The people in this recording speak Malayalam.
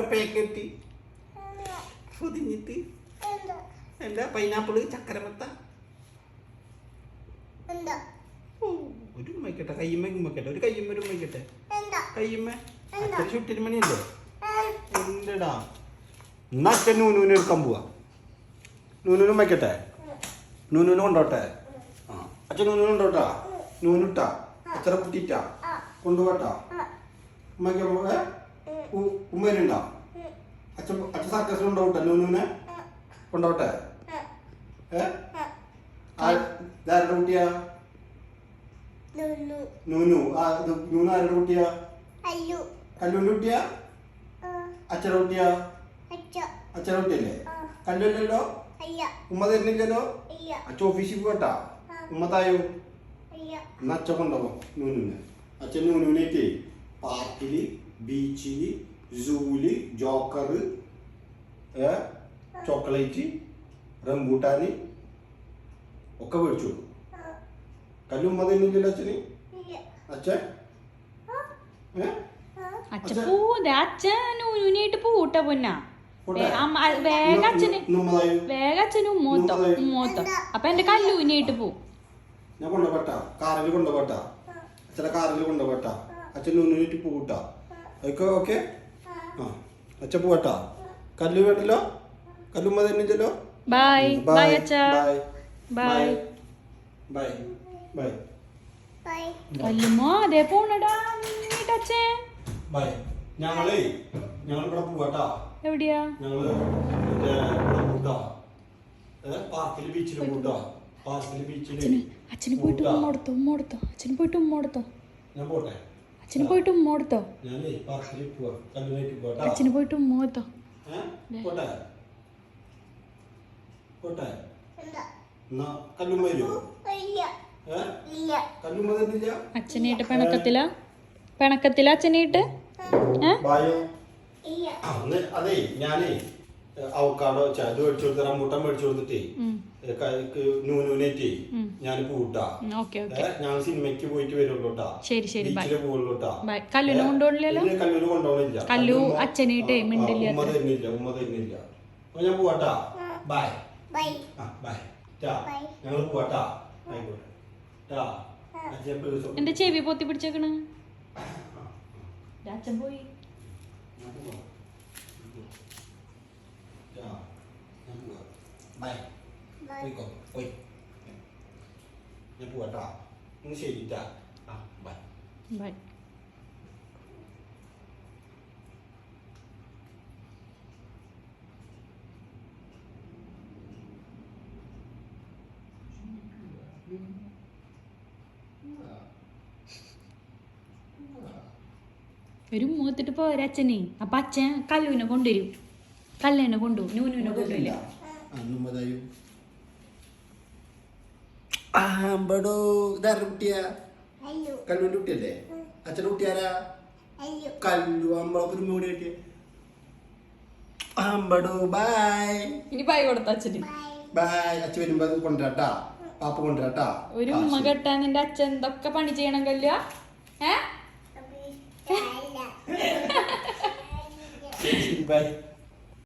ഓരോ പാക്കറ്റ് പൊതിഞ്ഞിട്ട്. എന്താ? പൈനാപ്പിൾ ചക്കരമത്ത ഒരു ഉമ്മയ്ക്കട്ടെ. കയ്യമ്മ ഉമ്മയ്ക്കട്ടെ. ഒരു കയ്യമ്മ ഒരു ഉമ്മയ്ക്കട്ടെ. കയ്യമ്മ. അച്ഛൻ ചുട്ടിന് മണിയല്ലേ? എന്തടാ? എന്നാ അച്ഛൻ നൂനൂനെ എടുക്കാൻ പോവാ? നൂനൂനും വയ്ക്കട്ടെ നൂനൂന് കൊണ്ടോട്ടെ? ആ. അച്ഛൻ നൂനൂന് കൊണ്ടോട്ടാ? നൂനുട്ടാ? അച്ഛനെ കുട്ടിട്ടാ കൊണ്ടുപോട്ടാ? ഉമ്മയ്ക്ക് ഉമ്മേനുണ്ടോ അച്ഛൻ അച്ഛൻ സർക്കസിൽ കൊണ്ടുപോട്ടെ നൂനൂനെ കൊണ്ടോട്ടെ ഏ? ആ- ഇതാരുടെ കുട്ടിയാ? നൂനു. ആ നൂനു ആരുടെ കുട്ടിയാ? കല്ലൂന്റെ കുട്ടിയാ? അച്ഛന്റെ കുട്ടിയാ? അച്ഛന്റെ കുട്ടിയല്ലേ? കല്ലല്ലോ ഉമ്മ തരുന്നില്ലല്ലോ? അച്ഛൻ ഓഫീസിൽ പോട്ടാ ഉമ്മ തായോ? എന്നാ അച്ഛൻ കൊണ്ടുപോകും. നൂനുവിനെ. അച്ഛൻ നൂനുവിനേക്ക് പാർക്കിൽ ബീച്ചിൽ സൂൽ ജോക്കർ ചോക്ലേറ്റ് റംബൂട്ടാൻ ഒക്കെ മേടിച്ചു കല്ലും കല്ലു തരുന്നില്ലല്ലോ അച്ഛന്? അച്ഛൻ? അച്ഛൻ പോവൂതെ അച്ഛൻ നൂനായിട്ട് പൂട്ട പൊന്നാ. വേഗം അച്ഛന്. വേഗം അച്ഛന് ഉമ്മോത്തോ ഉമ്മ. ഉമ്മോത്തോ അപ്പൊ എന്റെ കല്ലൂനായിട്ട് പോവും ഞാൻ കൊണ്ടുപോട്ട. കാറിൽ കൊണ്ടുപോട്ട. അച്ഛനെ കാറിൽ കൊണ്ടുപോട്ട. അച്ഛൻ നൂന്നിട്ട് പോകട്ടാ അതൊക്കെ ഓക്കെ ആ അച്ഛൻ പോകട്ടാ കല്ലു വേണ്ടല്ലോ? കല്ലുമ്മ തന്നില്ലല്ലോ ബൈ ബൈ അച്ഛാ. ബൈ ബൈ ബൈ ബൈ കല്ലുമ്മോ അതേ പോണടാ. അച്ഛൻ ബൈ ഞങ്ങളേ ഞങ്ങൾ ഇവിടെ പോവാട്ടാ. എവിടെയാ? ഞങ്ങൾ പോട്ടാ. പാർക്കിൽ ബീച്ചിൽ പോട്ടാ. പാർക്കിൽ ബീച്ചിൽ അച്ഛന് അച്ഛന് പോയിട്ട് ഉമ്മ കൊടുത്തോ ഉമ്മ കൊടുത്തോ. അച്ഛന് പോയിട്ട് ഉമ്മ കൊടുത്തോ. ഞാൻ പോട്ടെ? അച്ഛന് പോയിട്ട് ഉമ്മ പോട്ടാ. അച്ഛന് പോയിട്ട് ഉമ്മ തന്നില്ല? അച്ഛനായിട്ട് പിണക്കത്തില? പിണക്കത്തില അച്ഛനായിട്ട് ഏ? അതേ ഞാനേ അവക്കാടോ ചത് മേടിച്ചു കൊടുത്ത് റംബൂട്ടാൻ മേടിച്ചു കൊടുത്തിട്ടേ. നൂനൂനേറ്റേ ഞാൻ പൂട്ടാ. ഉം, ഓക്കെ ഓക്കെ. ഞാൻ സിനിമയ്ക്ക് പോയിട്ട് വരുള്ളൂട്ടാ. ശരി ശരി ബൈ. ബീച്ചിലെ പോകുള്ളൂട്ടാ ബൈ കല്ലുനെ കൊണ്ടുപോകണില്ലല്ലോ? കല്ലൂര് കൊണ്ടുപോകണില്ല. കല്ലു അച്ഛനായിട്ടേ മിണ്ടില്ല ഉമ്മ തരുന്നില്ല ഉമ്മ തരുന്നില്ല. അപ്പൊ ഞാൻ പോവാട്ടാ. ബൈ. ആ ബൈ. ടാ. ഞങ്ങൾ പോവാട്ടാ. ആയിക്കോട്ടെ. ടാ. എന്റെ ചെവി പൊത്തി പിടിച്ചേക്കണ്. അച്ഛൻ പോയി. ഞാൻ പോവാ. ടാ, ഞാൻ പോവാ. ബൈ പോയിക്കോ പോയി ഞാൻ പോവാട്ടാ ഒന്ന് ശരിട്ടാ ആ ബൈ ബൈ ഒരു മൂത്തിട്ട് പോരാ അച്ഛനെ. അപ്പൊ അച്ഛൻ കല്ലുവിനെ കൊണ്ടുവരും. കല്ലിനെ കൊണ്ടു നൂനുവിനെ കൊണ്ടുവരില്ല അന്നുമ്പതായോ ആമ്പടോ ഇതാരുടെ കുട്ടിയാ? കല്ലുവിന്റെ കുട്ടിയല്ലേ? അച്ഛന്റെ കുട്ടിയാരാ കല്ലു അമ്പളൊക്കെ മൂടി കിട്ടിയ. ആമ്പടോ ബൈ ഇനി കൊടുത്ത അച്ഛന്. അച്ഛൻ വരുമ്പോ അത് കൊണ്ടുവരാട്ടാ. പാപ്പ കൊണ്ടുവരാട്ടാ. ഒരു ഉമ്മ കെട്ടാൻ നിന്റെ അച്ഛൻ എന്തൊക്കെ പണി ചെയ്യണം കല്യ ഏ? ബൈ